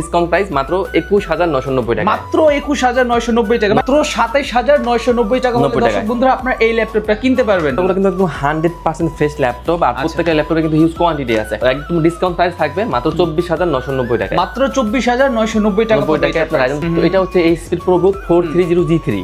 Discount price মাত্র একুশ হাজার নশো নব্বই টাকা। মাত্র একুশ হাজার নয়শো নব্বই টাকা মাত্র সাতাইশ হাজার নয়শো নব্বই টাকা হলে 90 দর্শক বন্ধুরা আপনার এই ল্যাপটপটা কিনতে পারবেন। এগুলো কিন্তু একদম হান্ড্রেড পার্সেন্ট ফ্রেশ ল্যাপটপ আর আচ্ছা। প্রত্যেকটা ল্যাপটপে কিন্তু হিউজ কোয়ান্টিটি আছে। একদম ডিসকাউন্ট প্রাইস থাকবে মাত্র চব্বিশ হাজার নশো নব্বই টাকা মাত্র চব্বিশ হাজার নয়শো নব্বই টাকা টাকা আপনার তো এটা হচ্ছে এই speed pro book four three zero G three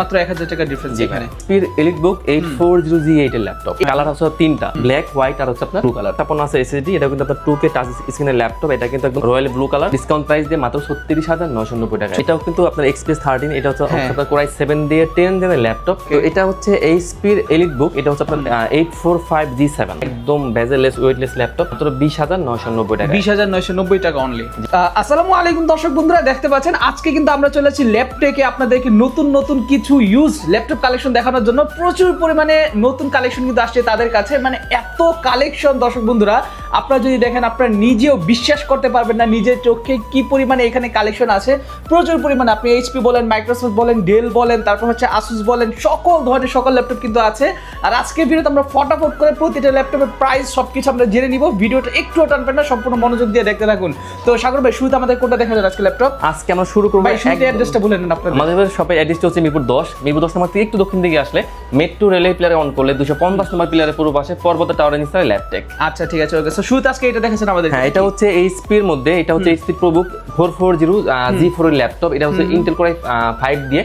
মাত্র এক হাজার টাকা ডিফারেন্স এখানে। Speed elite book eight four zero G eight এর ল্যাপটপ কালার হচ্ছে তিনটা। ব্ল্যাক হোয়াইট আর হচ্ছে আপনার ব্লু কালার তারপর আছে এসএসডি এটা কিন্তু আপনার টু কে টাচ স্ক্রিনের ল্যাপটপ এটা কিন্তু একদম royal blue colour discount price দিয়ে মাত্র ছত্রিশ হাজার নশো নব্বই টাকা। এটাও কিন্তু আপনার এক্সপ্রেস থার্টিন এটা হচ্ছে। আপনার কোরাই সেভেন দিয়ে টেন জেনের ল্যাপটপ তো এটা হচ্ছে এইচপির এলিট বুক এটা হচ্ছে আপনার eight four five G seven একদম বেজেলেস ওয়েটলেস ল্যাপটপ মাত্র বিশ হাজার নশো নব্বই টাকা বিশ হাজার নয়শো নব্বই টাকা অনলি আসসালামু আলাইকুম দর্শক বন্ধুরা দেখতে পাচ্ছেন আজকে কিন্তু আমরা চলে আসছি ল্যাপটেকে আপনাদেরকে নতুন নতুন কিছু ইউজ ল্যাপটপ কালেকশন দেখানোর জন্য প্রচুর পরিমাণে নতুন কালেকশন কিন্তু আসছে তাদের কাছে। মানে এত কালেকশন দর্শক বন্ধুরা আপনারা যদি দেখেন আপনারা নিজেও বিশ্বাস করতে পারবেন না নিজের চোখে কি পরিমাণে এখানে কালেকশন আছে। প্রচুর পরিমাণে আপনি এইচপি বলেন মাইক্রোসফট বলেন ডেল বলেন তারপর হচ্ছে আসুস বলেন সকল ধরনের সকল ল্যাপটপ কিন্তু আছে। আর আজকের ভিডিওতে আমরা ফটাফট করে প্রতিটা ল্যাপটপের প্রাইস সবকিছু আমরা জেনে নিব। ভিডিওটা একটু টানবেন না সম্পূর্ণ মনোযোগ দিয়ে দেখতে থাকুন। তো সাগর ভাই শুরুতে আমাদের কোনটা দেখা যায় আজকে ল্যাপটপ আজকে আমরা শুরু করব অ্যাড্রেসটা বলে নেন আপনাদের। আমাদের শপের অ্যাড্রেসটা হচ্ছে মিরপুর দশ। মিরপুর দশ নম্বর থেকে একটু দক্ষিণ দিকে আসলে মেট্রো রেলওয়ে প্লেয়ারে অন করলে দুশো পঞ্চাশ নম্বর প্লেয়ারের পূর্ব পাশে পর্বত টাওয়ারের নিচে ল্যাপটেক আচ্ছা ঠিক আছে ওকে। সো শুরুতে আজকে এটা দেখেছেন আমাদের হ্যাঁ এটা হচ্ছে এইচপি এর মধ্যে এটা হচ্ছে HP ProBook four four zero G four এর ল্যাপটপ এটা হচ্ছে ইন্টেল কোরাই ফাইভ দিয়ে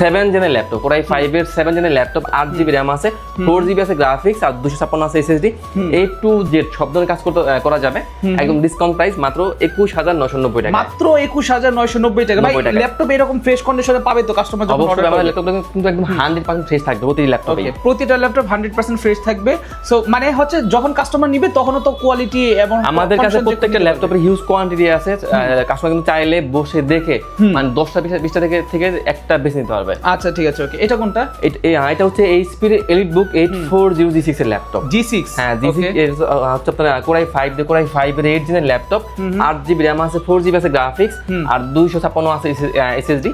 সেভেন জেনের ল্যাপটপ কোরাই ফাইভ এর সেভেন জেনের ল্যাপটপ আট জিবি র্যাম আছে ফোর জিবি আছে গ্রাফিক্স আর দুশো ছাপ্পান্ন আছে এসএসডি এই টু জেড সব ধরনের কাজ করতে করা যাবে। একদম ডিসকাউন্ট প্রাইস মাত্র একুশ হাজার নশো নব্বই টাকা মাত্র একুশ হাজার নয়শো নব্বই টাকা ভাই ল্যাপটপ এরকম ফ্রেশ কন্ডিশনে পাবে তো কাস্টমার যখন অবশ্যই আমার করবে। ল্যাপটপটা কিন্তু একদম হান্ড্রেড পার্সেন্ট ফ্রেশ থাকবে প্রতিটি ল্যাপটপে প্রতিটা ল্যাপটপ হান্ড্রেড পার্সেন্ট ফ্রেশ থাকবে। সো মানে হচ্ছে যখন কাস্টমার নিবে তখনও তো কোয়ালিটি এবং আমাদের কাছে প্রত্যেকটা ল্যাপটপের হিউজ কোয়ান্টিটি আছে কাস্টমার কিন্তু চাইলে বসে দেখে মানে দশটা বিশটা বিশটা থেকে থেকে একটা বেছে নিতে পারবে। আচ্ছা ঠিক আছে ওকে। এটা কোনটা? এই- এটা হচ্ছে এইচপির elite book eight four zero G six এর ল্যাপটপ জি সিক্স হ্যাঁ জি সিক্স হচ্ছে আপনার কোরাই ফাইভ দিয়ে কোরাই ফাইভ এর এইট জেনের ল্যাপটপ আট জিবি র্যাম আছে ফোর জিবি আছে গ্রাফিক্স আর দুইশো ছাপ্পান্ন আছে এসএসডি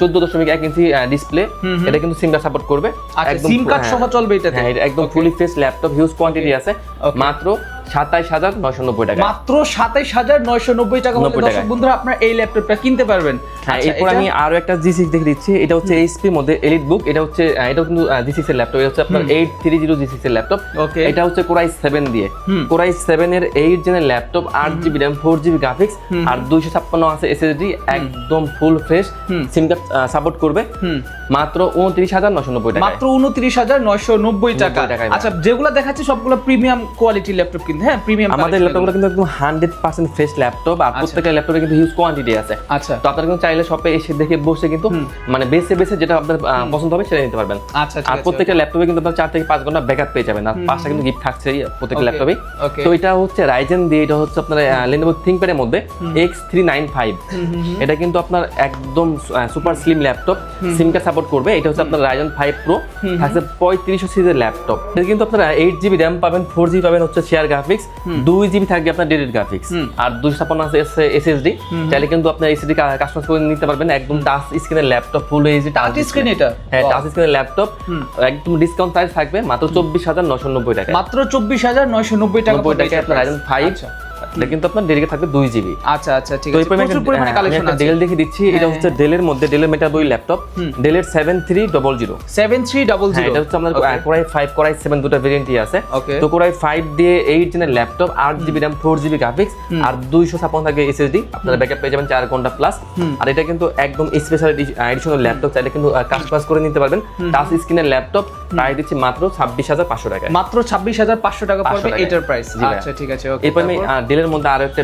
চোদ্দ দশমিক এক ইঞ্চি ডিসপ্লে এটা কিন্তু সিম কার্ড সাপোর্ট করবে। আচ্ছা একদম সিম কার্ড হ্যাঁ। সহ চলবে হ্যাঁ এটা একদম fully fresh laptop huge quantity আছে। মাত্র সাতাইশ হাজার নশো নব্বই টাকা। মাত্র সাতাইশ হাজার নয়শো নব্বই টাকা হলে 90 দর্শক টাকায়। বন্ধুরা আপনারা এই ল্যাপটপটা কিনতে পারবেন। হ্যাঁ আচ্ছা, এরপর আমি আরও একটা জি সিক্স দেখে দিচ্ছি। এটা হচ্ছে এইচপি মধ্যে এলিট বুক এটা হচ্ছে এটা কিন্তু জি সিক্স এর ল্যাপটপ। এটা হচ্ছে আপনার eight three zero G six এর ল্যাপটপ। Okay. এটা হচ্ছে কোরাই সেভেন দিয়ে। কোরাই সেভেন এর এইট জেনের ল্যাপটপ আট GB RAM four GB graphics আর দুইশো ছাপ্পান্ন আছে এসএসডি একদম full fresh SIM card support করবে। মাত্র উনত্রিশ হাজার নশো নব্বই টাকা মাত্র উনত্রিশ হাজার নয়শো নব্বই টাকা 90 টাকায় আচ্ছা যেগুলো দেখাচ্ছি সবগুলো প্রিমিয়াম কোয়ালিটির ল্যাপটপ কিন্তু হ্যাঁ প্রিমিয়াম আমাদের ল্যাপটপগুলো কিন্তু একদম হান্ড্রেড পার্সেন্ট ফ্রেশ ল্যাপটপ আর প্রত্যেকটা ল্যাপটপে কিন্তু হিউজ কোয়ান্টিটি আছে। আচ্ছা। তো আপনারা কিন্তু চাইলে শপে এসে দেখে বসে কিন্তু মানে বেছে বেছে যেটা আপনার পছন্দ হবে সেটা নিতে পারবেন। আচ্ছা আর প্রত্যেকটা ল্যাপটপে কিন্তু আপনার চার থেকে পাঁচ ঘণ্টা ব্যাকআপ পেয়ে যাবেন। আর পাঁচটা কিন্তু গিফট থাকছেই প্রত্যেকটা ল্যাপটপে তো এটা হচ্ছে রাইজেন দিয়ে এটা হচ্ছে আপনার লেনোভো থিংকপ্যাডের মধ্যে এক্স থ্রি নাইন ফাইভ এটা কিন্তু আপনার একদম super slim laptop SIM card support করবে। এটা হচ্ছে আপনার রাইজেন ফাইভ প্রো থাকছে পঁয়ত্রিশশো সিরিজের ল্যাপটপ এটা কিন্তু আপনার এইট জিবি র্যাম পাবেন ফোর জিবি পাবেন হচ্ছে শেয়ার গ্রাফিক্স দুই জিবি থাকবে আপনার ডেডেড গ্রাফিক্স আর দুই ছাপান্ন আছে এসএসডি চাইলে কিন্তু আপনার এসএসডি কাস্টমাইজ করে নিতে পারবেন। একদম টাচ স্ক্রিনের laptop full HD touch touch screen এটা? হ্যাঁ টাচ স্ক্রিনের ল্যাপটপ একদম ডিসকাউন্ট প্রাইস থাকবে মাত্র চব্বিশ হাজার নশো নব্বই টাকা মাত্র চব্বিশ হাজার নয়শো নব্বই টাকা নব্বই টাকা আপনার। রাইজেন ফাইভ আচ্ছা। এটা কিন্তু আপনার ডেলিকে থাকবে দুই জিবি আচ্ছা আচ্ছা ঠিক আছে। প্রচুর পরিমাণে কালেকশন আছে। ডেল দেখে দিচ্ছি এটা হচ্ছে ডেলের মধ্যে ডেলের মেটা ল্যাপটপ ডেলের seven three double zero seven three double হ্যাঁ জিরো এটা হচ্ছে আমাদের কোরাই ফাইভ কোরাই সেভেন দুটো ভেরিয়েন্টই আছে। তো কোরাই ফাইভ দিয়ে এইট জেনের ল্যাপটপ আট GB RAM four GB graphics আর দুইশো ছাপ্পান্ন থাকবে এসএসডি আপনারা ব্যাকআপ পেয়ে যাবেন চার ঘণ্টা প্লাস আর এটা কিন্তু একদম স্পেশাল এডিশনাল ল্যাপটপ চাইলে কিন্তু কাস্টমাইজ করে নিতে পারবেন। টাচ স্ক্রিনের ল্যাপটপ প্রায় দিচ্ছি মাত্র ছাব্বিশ হাজার পাঁচশো টাকা মাত্র ছাব্বিশ হাজার পাঁচশো টাকা 500 পড়বে এটার প্রাইস। আচ্ছা ঠিক আছে এরপর আমি ডেলের মধ্যে আরও একটা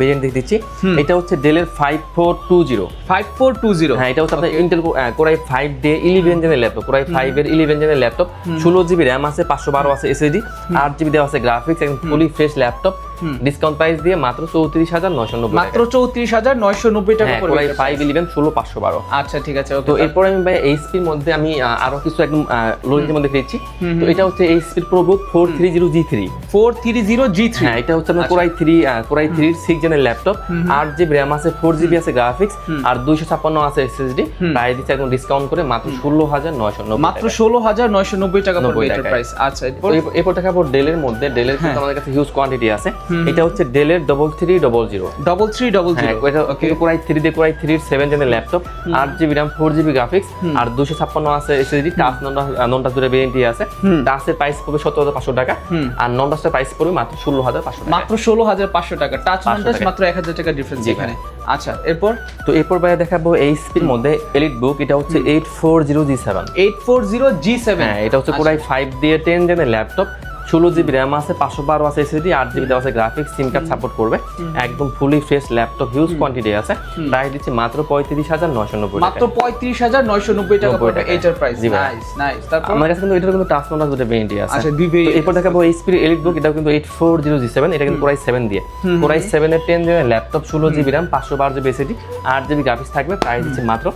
ভেরিয়েন্ট দেখ দিচ্ছি। এটা হচ্ছে ডেলের five four two zero five four two zero হ্যাঁ এটা হচ্ছে আপনার ইন্টেল কোরাই ফাইভ ডে ইলেভেন জেনের ল্যাপটপ কোরাই ফাইভ এর ইলেভেন জেনের ল্যাপটপ ষোলো জিবি র্যাম আছে পাঁচশো বারো আছে এসএসডি আট জিবি দেওয়া আছে গ্রাফিক্স একদম fully fresh laptop discount price দিয়ে মাত্র চৌত্রিশ হাজার নশো নব্বই মাত্র চৌত্রিশ হাজার নয়শো নব্বই টাকা হ্যাঁ পড়বে ফাইভ ইলেভেন ষোলো পাঁচশো বারো। আচ্ছা ঠিক আছে তো এরপর আমি ভাই এইচপির মধ্যে আমি আরও কিছু একদম লো মধ্যে দেখছি তো এটা হচ্ছে এইচপির ProBook four three zero G three four three zero G three হ্যাঁ এটা হচ্ছে আপনার core i three core i three six জেনের laptop আট জিবি র্যাম আছে ফোর জিবি আছে গ্রাফিক্স আর দুইশো ছাপ্পান্ন আছে এসএসডি প্রাইস দিচ্ছে একদম ডিসকাউন্ট করে মাত্র ষোলো হাজার নয়শো নব্বই মাত্র ষোলো হাজার নয়শো নব্বই টাকা পড়বে 90 এটার প্রাইস আচ্ছা এরপর? দেখাবো ডেলের মধ্যে। ডেলের কিন্তু আমাদের কাছে হিউজ কোয়ান্টিটি আছে। এটা হচ্ছে ডেলের double three double zero double three double zero এটা কিন্তু কোরাই থ্রি দিয়ে কোরাই থ্রির সেভেন জেনের ল্যাপটপ আট GB RAM four GB graphics আর দুশো ছাপ্পান্ন আছে এসএসডি টাচ নন টাচ দুটো ভেরিয়েন্টই আছে। টাচের প্রাইস পড়বে সত্তর হাজার পাঁচশো টাকা। আর নন টাচের প্রাইস পড়বে মাত্র ষোলো হাজার পাঁচশো টাকা। মাত্র ষোলো হাজার পাঁচশো টাকা। টাচ 500 নন টাচ মাত্র এক হাজার টাকা ডিফারেন্স এখানে। আচ্ছা এরপর? তো এরপর বাইরে দেখাবো এইচপির মধ্যে এলিট বুক এটা হচ্ছে eight four zero G seven eight four zero G seven হ্যাঁ এটা হচ্ছে কোরাই ফাইভ দিয়ে টেন জেনের ল্যাপটপ ষোলো জিবি র্যাম আছে পাঁচশো বারো আছে এসএসডি আট জিবি দেওয়া আছে গ্রাফিক্স সিম কার্ড সাপোর্ট করবে। একদম fully fresh laptop huge quantity আছে। প্রাইস দিচ্ছে মাত্র পঁয়ত্রিশ হাজার নয়শো নব্বই মাত্র পঁয়ত্রিশ হাজার নয়শো নব্বই টাকা পড়বে টাকা। এইটার প্রাইস নাইস নাইস তারপর? আমার কাছে কিন্তু এটার কিন্তু টাচ নোটা দুটো ভেরিয়েন্টই আছে। আচ্ছা দুই এরপর দেখাবো এইচপির এলিট বুক এটাও কিন্তু eight four zero G seven এটা কিন্তু কোরাই সেভেন দিয়ে। কোরাই সেভেনের টেন জেনের ল্যাপটপ ষোলো জিবি র্যাম পাঁচশো বারো জিবি এসএসডি আট জিবি গ্রাফিক্স থাকবে। প্রাইস দিচ্ছে মাত্র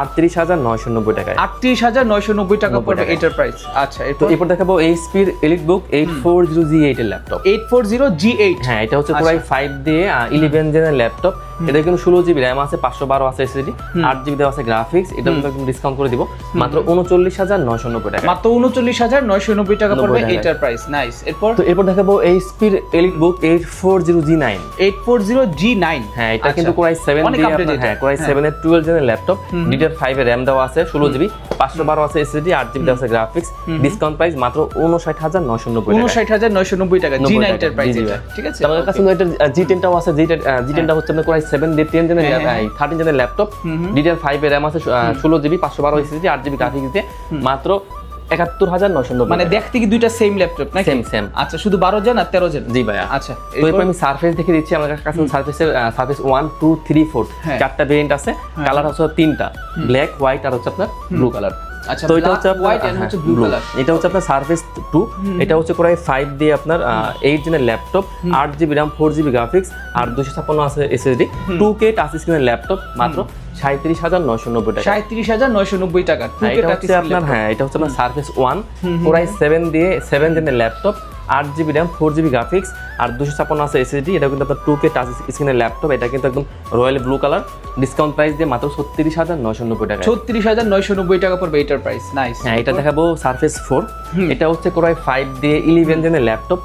আটত্রিশ হাজার নয়শো নব্বই টাকায়। আটত্রিশ হাজার নয়শো নব্বই টাকা পড়বে টাকা। প্রাইস আচ্ছা তো এরপর? দেখাবো এইচপির elite book eight four zero G eight এর laptop eight four zero G eight হ্যাঁ এটা হচ্ছে কোরাই ফাইভ দিয়ে ইলেভেন জেনের ল্যাপটপ এটা কিন্তু ষোলো জিবি র্যাম আছে পাঁচশো বারো আছে এসএসডি আট জিবি দেওয়া আছে গ্রাফিক্স এটা কিন্তু ডিসকাউন্ট করে দিব। মাত্র উনচল্লিশ হাজার নয়শো নব্বই টাকা মাত্র উনচল্লিশ হাজার নয়শো নব্বই টাকা পড়বে টাকা। প্রাইস নাইস এরপর? তো এরপর দেখাবো এইচপির elite book eight four zero G nine eight four zero G nine হ্যাঁ এটা কিন্তু কোরাই সেভেন। হ্যাঁ কোরাই সেভেন এর টুয়েলভ জেনের ল্যাপটপ ডিডিআর ফাইভ র্যাম দেওয়া আছে ষোলো জিবি পাঁচশো বারো আছে এসএসডি আট জিবি আছে গ্রাফিক্স ডিসকাউন্ট প্রাইস মাত্র উনষাট হাজার নয়শো নব্বই উনষাট হাজার নয়শো নব্বই টাকা জি 90 নাইনটার প্রাইস। ঠিক আছে? আমাদের কাছে এটা জি টেনটাও আছে জি জি টেনটা হচ্ছে আপনার কোরাই সেভেন দিয়ে টেন জেনের। থার্টিন জেনের ল্যাপটপ ডিটেল ফাইভ র্যাম আছে ষোলো জিবি পাঁচশো বারো এসএসডি আট জিবি গ্রাফিক্স দিয়ে মাত্র একাত্তর হাজার নব্বই মানে দেখতে কি দুইটা সেম ল্যাপটপ নাকি? সেম সেম আচ্ছা শুধু বারো জন আর তেরো জন জি ভাইয়া। আচ্ছা তো এরপর আমি সারফেস দেখে দিচ্ছি আমার কাছে সারফেসের Surface one two three four হ্যাঁ। চারটা ভেরিয়েন্ট আছে কালার হচ্ছে তিনটা। ব্ল্যাক হোয়াইট আর হচ্ছে আপনার ব্লু কালার আচ্ছা তো এটা হচ্ছে হোয়াইট এন্ড হচ্ছে ব্লু কালার এটা হচ্ছে আপনার সারফেস টু এটা হচ্ছে কোরাই ফাইভ দিয়ে আপনার জেনের ল্যাপটপ জিবি জিবি গ্রাফিক্স আর দুশো ছাপ্পান্ন আছে এসএসডি টু কে টাচ স্ক্রিনের ল্যাপটপ মাত্র। সাঁত্রিশ হাজার নয়শো নব্বই টাকা। সাঁত্রিশ হাজার নয়শো নব্বই টাকা। হ্যাঁ, এটা হচ্ছে আপনার হ্যাঁ এটা হচ্ছে আপনার Surface one core i seven দিয়ে সেভেন জেনের ল্যাপটপ আট GB RAM four GB graphics আর দুশো ছাপ্পান্ন আছে এসএসডি এটা কিন্তু আপনার টু কে টাচ স্ক্রিনের ল্যাপটপ এটা কিন্তু একদম royal blue colour discount price দিয়ে মাত্র ছত্রিশ হাজার নয়শো নব্বই টাকা। ছত্রিশ হাজার নয়শো নব্বই টাকা পড়বে এটার প্রাইস নাইস হ্যাঁ এটা দেখাবো সারফেস ফোর এটা হচ্ছে কোরাই ফাইভ দিয়ে ইলেভেন জেনের ল্যাপটপ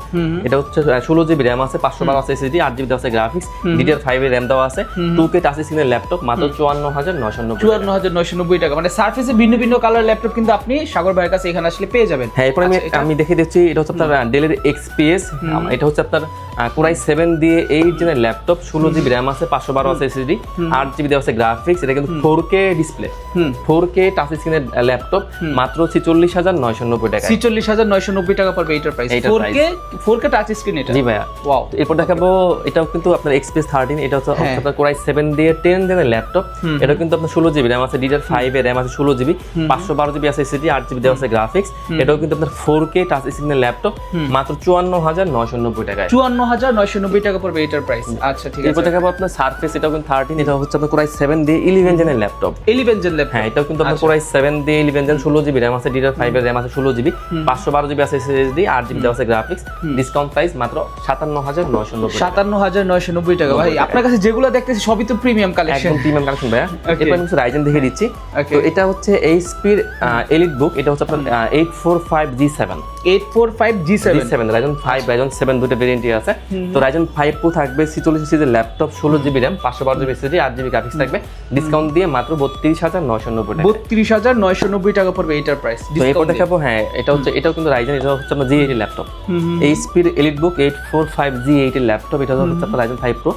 এটা হচ্ছে ষোলো জিবি র্যাম আছে পাঁচশো বারো আছে এসএসডি আট জিবি আছে গ্রাফিক্স ডিডিআর ফাইভ এর র্যাম দেওয়া আছে টু কে টাচ স্ক্রিনের ল্যাপটপ মাত্র চুয়ান্ন হাজার নয়শো নব্বই চুয়ান্ন হাজার নয়শো নব্বই টাকা মানে সার্ফেসে ভিন্ন ভিন্ন কালার ল্যাপটপ কিন্তু আপনি সাগর ভাইয়ের কাছে এখানে আসলে পেয়ে যাবেন। হ্যাঁ এরপরে আমি আচ্ছা, আমি দেখে দিচ্ছি এটা হচ্ছে আপনার ডেলের এক্সপিএস এটা হচ্ছে আপনার কোরাই সেভেন দিয়ে এইট জেনের ল্যাপটপ ষোলো জিবি র্যাম আছে পাঁচশো বারো আছে এসএসডি আট জিবি দেওয়া আছে গ্রাফিক্স এটা কিন্তু four K display four K touch স্ক্রিনের ল্যাপটপ মাত্র ছিচল্লিশ হাজার নয়শো নব্বই টাকা ছিচল্লিশ হাজার নয়শো নব্বই টাকা পড়বে এটার price four K four K touch screen এটা? জি ভাইয়া। ওয়াও এরপর দেখাবো এটাও কিন্তু আপনার এক্সপ্রেস থার্টিন এটা হচ্ছে। আপনার কোরাই সেভেন দিয়ে টেন জেনের ল্যাপটপ এটা কিন্তু আপনার ষোলো জিবি র্যাম আছে ডিজার ফাইভ এর র্যাম আছে ষোলো জিবি পাঁচশো বারো জিবি আছে এসিডি আট জিবি দেওয়া আছে গ্রাফিক্স এটাও কিন্তু আপনার ফোর কে টাচ স্ক্রিনের ল্যাপটপ মাত্র চুয়ান্ন হাজার নয়শো নব্বই টাকায়। চুয়ান্ন হাজার নয়শো নব্বই টাকা পড়বে এটার প্রাইস আচ্ছা ঠিক এরপর আছে দেখাবো আপনার সারফেস এটাও কিন্তু থার্টিন এটা হচ্ছে আপনার কোরাই সেভেন দিয়ে ইলেভেন জেনের ল্যাপটপ এলিভেন জেন ল্যাপটপ হ্যাঁ এটাও কিন্তু আপনার আচ্ছা। কোরাই সেভেন দিয়ে ইলেভেন জেন ষোলো জিবি র্যাম আছে ডিজার ফাইভ র্যাম আছে ষোলো জিবি পাঁচশো বারো জিবি আছে এসএসডি আট জিবি আছে গ্রাফিক্স ডিসকাউন্ট প্রাইস মাত্র সাতান্ন হাজার নয়শো নব্বই সাতান্ন হাজার নয়শো নব্বই টাকা। ভাই আপনার কাছে যেগুলো দেখতেছি সবই তো প্রিমিয়াম কালেকশন একদম প্রিমিয়াম কালেকশন ভাইয়া. এরপর আমি রাইজেন দেখে দিচ্ছি। তো এটা হচ্ছে এইচপির এলিট বুক এটা হচ্ছে আপনার eight four five G seven eight four five G seven seven Ryzen five Ryzen seven দুটো ভেরিয়েন্টই আছে। তো রাইজন ফাইভ প্রো থাকবে ছিচল্লিশ সিজের ল্যাপটপ ষোলো জিবি র্যাম পাঁচশো বারো জিবি এসএসডি আট জিবি গ্রাফিক্স থাকবে। ডিসকাউন্ট দিয়ে মাত্র বত্রিশ হাজার নয়শো নব্বই টাকা। বত্রিশ হাজার নয়শো নব্বই টাকা পড়বে এটার প্রাইস তো এরপর দেখাবো হ্যাঁ এটা হচ্ছে এটাও কিন্তু রাইজন এটা হচ্ছে আপনার জি এইটের laptop এইচপির elite book eight four five G এইটের ল্যাপটপ এটা হচ্ছে আপনার রাইজন ফাইভ প্রো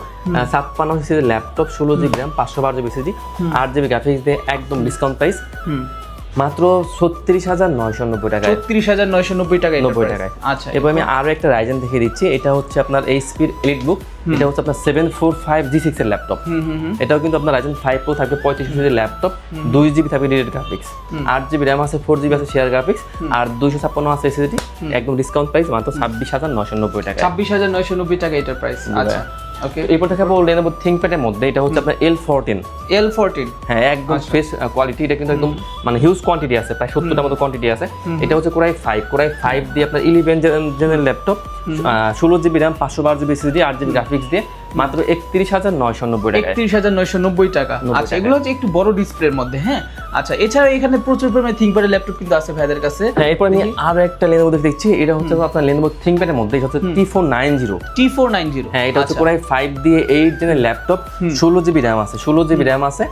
ছাপ্পান্ন সিজের ল্যাপটপ ষোলো জিবি র্যাম পাঁচশো বারো জিবি এসএসডি আট জিবি গ্রাফিক্স দিয়ে একদম ডিসকাউন্ট প্রাইস মাত্র ছত্রিশ হাজার নয়শো নব্বই টাকায়। ছত্রিশ হাজার নয়শো নব্বই টাকা নব্বই টাকায়। আচ্ছা এবার আমি আরও একটা রাইজেন দেখে দিচ্ছি। এটা হচ্ছে আপনার এইচপির এলিট বুক এটা হচ্ছে আপনার seven four five G six এর ল্যাপটপ এটাও কিন্তু আপনার রাইজেন ফাইভ প্রো থাকবে পঁয়ত্রিশ জিবি ল্যাপটপ দুই জিবি থাকবে ডিরেক্ট গ্রাফিক্স আট জিবি র্যাম আছে ফোর জিবি আছে শেয়ার গ্রাফিক্স আর দুইশো ছাপ্পান্ন আছে এসএসডি একদম ডিসকাউন্ট প্রাইস মাত্র ছাব্বিশ হাজার নশো নব্বই টাকা ছাব্বিশ হাজার নয়শো নব্বই টাকা এটার প্রাইস আচ্ছা। ওকে এরপর দেখাবো লেনোভো থিংকপ্যাডের মধ্যে এটা হচ্ছে আপনার এল ফোরটিন এল ফোরটিন হ্যাঁ একদম ফ্রেশ কোয়ালিটি এটা কিন্তু একদম মানে হিউজ কোয়ান্টিটি আছে প্রায় সত্তরটার মতো কোয়ান্টিটি আছে। এটা হচ্ছে কোরাই ফাইভ কোরাই ফাইভ দিয়ে আপনার ইলেভেন জেনের ল্যাপটপ ষোলো জিবি র্যাম পাঁচশো বারো জিবি সিডি আট জিবি গ্রাফিক্স দিয়ে মাত্র একত্রিশ হাজার নয়শো নব্বই একত্রিশ হাজার নয়শো নব্বই টাকা। আচ্ছা এগুলো হচ্ছে একটু বড় ডিসপ্লের মধ্যে হ্যাঁ? আচ্ছা এছাড়া এখানে প্রচুর পরিমাণে থিঙ্কপ্যাডের ল্যাপটপ কিন্তু আছে ভাইদের কাছে। হ্যাঁ এরপর আমি আরও একটা লেনোভো দেখছি। এটা হচ্ছে আপনার লেনোভো থিঙ্কপ্যাডের মধ্যে এটা হচ্ছে T four nine zero T four nine zero হ্যাঁ এটা হচ্ছে কোরাই ফাইভ দিয়ে এইট জেনের ল্যাপটপ ষোলো জিবি র্যাম আছে ষোলো জিবি র্যাম আছে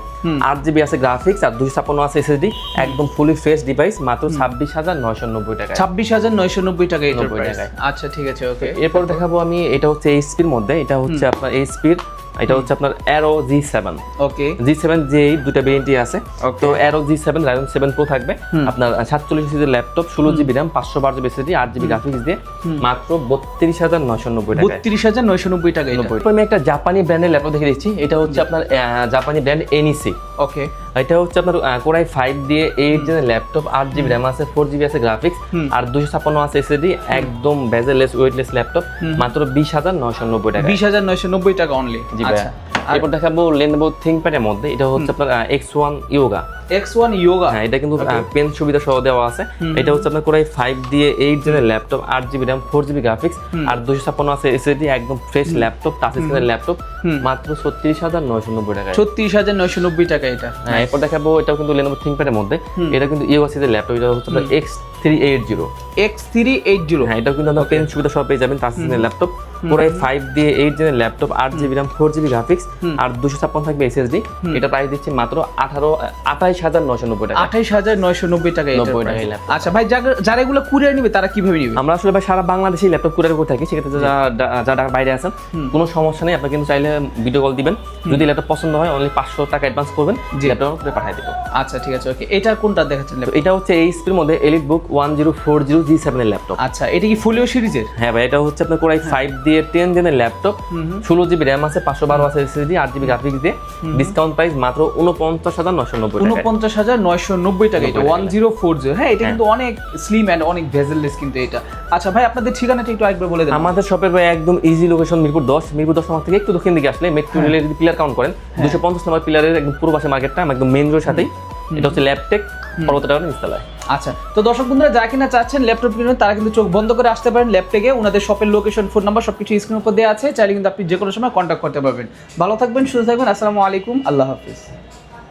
আট জিবি আছে গ্রাফিক্স আর দুই ছাপ্পান্ন আছে এসএসডি একদম ফুলি ফ্রেশ ডিভাইস মাত্র ছাব্বিশ হাজার নয়শো নব্বই টাকা ছাব্বিশ হাজার নয়শো নব্বই টাকা আচ্ছা ঠিক আছে ওকে। এরপর দেখাবো আমি এটা হচ্ছে এইচপির মধ্যে এটা হচ্ছে আপনার এইচপির এটা হচ্ছে আপনার aero G seven okay G seven যে দুটা ভেরিয়েন্টই আছে তো aero G seven Ryzen seven pro থাকবে। আপনার সাতচল্লিশ সিজির ল্যাপটপ ষোলো জিবি র্যাম পাঁচশো বারো জিবি এসএসডি আট জিবি গ্রাফিক্স দিয়ে মাত্র বত্রিশ হাজার নয়শো নব্বই টাকা বত্রিশ হাজার নয়শো নব্বই টাকা আমি একটা জাপানি ব্র্যান্ডের ল্যাপটপ দেখে দিচ্ছি। এটা হচ্ছে আপনার জাপানি ব্র্যান্ড এনইসি ওকে এটা হচ্ছে আপনার কোরাই ফাইভ দিয়ে এইট জেনের ল্যাপটপ আট জিবি র্যাম আছে ফোর জিবি আছে গ্রাফিক্স আর দুশো ছাপ্পান্ন আছে এসএসডি একদম বেজেলেস ওয়েটলেস ল্যাপটপ মাত্র বিশ হাজার নয়শো নব্বই টাকা বিশ হাজার নয়শো নব্বই টাকা অনলি জি আচ্ছা। ভাইয়া এরপর দেখাবো লেনবো থিঙ্কপ্যাডের মধ্যে এটা হচ্ছে আপনার X one Yoga X one Yoga হ্যাঁ এটা কিন্তু পেন সুবিধা সহ দেওয়া আছে। এটা হচ্ছে আপনার কোরাই ফাইভ দিয়ে এইট জেনের ল্যাপটপ আট GB RAM four GB graphics আর দুশো ছাপ্পান্ন আছে এসএসডি একদম ফ্রেশ ল্যাপটপ টাচ স্ক্রিনের ল্যাপটপ মাত্র ছত্রিশ হাজার নয়শো নব্বই টাকা ছত্রিশ হাজার নয়শো নব্বই টাকা এটা। হ্যাঁ এরপর দেখাবো এটাও কিন্তু লেনোভো থিঙ্কপ্যাডের মধ্যে। এটা কিন্তু ইয়োগা সিরিজের ল্যাপটপ এটা হচ্ছে আপনার X three eight zero X three eight zero হ্যাঁ এটাও কিন্তু আপনার পেন সুবিধা সব পেয়ে যাবেন টাচ স্ক্রিনের ল্যাপটপ পুরাই ফাইভ দিয়ে এইট জেনের ল্যাপটপ আট GB RAM four GB graphics আর দুশো ছাপ্পান্ন থাকবে এসএসডি এটা প্রাইস দিচ্ছে মাত্র আঠারো আঠাইশ হাজার নয়শো নব্বই টাকা। আঠাইশ হাজার নয়শো নব্বই টাকা এটার 90 price। টাকায় laptop। আচ্ছা ভাই যারা- এগুলো কুরিয়ার নিবে তারা কীভাবে নিবে? আমরা আসলে ভাই সারা বাংলাদেশে ল্যাপটপ কুরিয়ার করে থাকি সেক্ষেত্রে যারা যারা বাইরে আছেন কোনো সমস্যা নেই আপনি কিন্তু চাইলে ভিডিও কল দিবেন। যদি ল্যাপটপ পছন্দ হয় অনলি পাঁচশো টাকা অ্যাডভান্স করবেন ল্যাপটপ পাঠিয়ে দেবো আচ্ছা ঠিক আছে ওকে এটা কোনটা দেখাচ্ছেন এটা হচ্ছে এইচপির মধ্যে elite book one zero four zero G সেভেনের ল্যাপটপ আচ্ছা এটা কি ফুলিও সিরিজের? হ্যাঁ ভাই এটা হচ্ছে আপনার কোরাই ফাইভ দিয়ে টেন জেনের ল্যাপটপ ষোলো জিবি র্যাম আছে পাঁচশো বারো আছে এসএসডি আট জিবি গ্রাফিক্স দিয়ে। ডিসকাউন্ট প্রাইস মাত্র উনপঞ্চাশ হাজার নশো নব্বই টাকা উনপঞ্চাশ হাজার নয়শো নব্বই টাকা এটা ওয়ান জিরো ফোর জিরো হ্যাঁ এটা কিন্তু অনেক স্লিম অ্যান্ড অনেক ভেজেললেস কিন্তু এটা। আচ্ছা ভাই আপনাদের ঠিকানাটা একটু আরেকবার বলে দেন। আমাদের শপের ভাই একদম ইজি লোকেশন মিরপুর দশ মিরপুর দশ নম্বর থেকে একটু দক্ষিণ দিকে আসলে মেট্রো রেলের যদি পিলার কাউন্ট করেন। দুশো পঞ্চাশ নম্বর পিলারের একদম পূর্ব পাশে মার্কেটটা একদম মেন রোডের সাথেই। এটা হচ্ছে ল্যাপটেক পর্বত টাওয়ার নিচতলায় আচ্ছা তো দর্শক বন্ধুরা যারা কিনা চাচ্ছেন ল্যাপটপ কিনবেন তারা কিন্তু চোখ বন্ধ করে আসতে পারেন ল্যাপটপে ওনাদের শপের লোকেশন ফোন নাম্বার সবকিছু স্ক্রিনের উপর দেওয়া আছে। চাইলে কিন্তু আপনি যে কোনো সময় কন্ট্যাক্ট করতে পারবেন। ভালো থাকবেন সুস্থ থাকবেন। আসসালামু আলাইকুম আল্লাহ হাফিজ।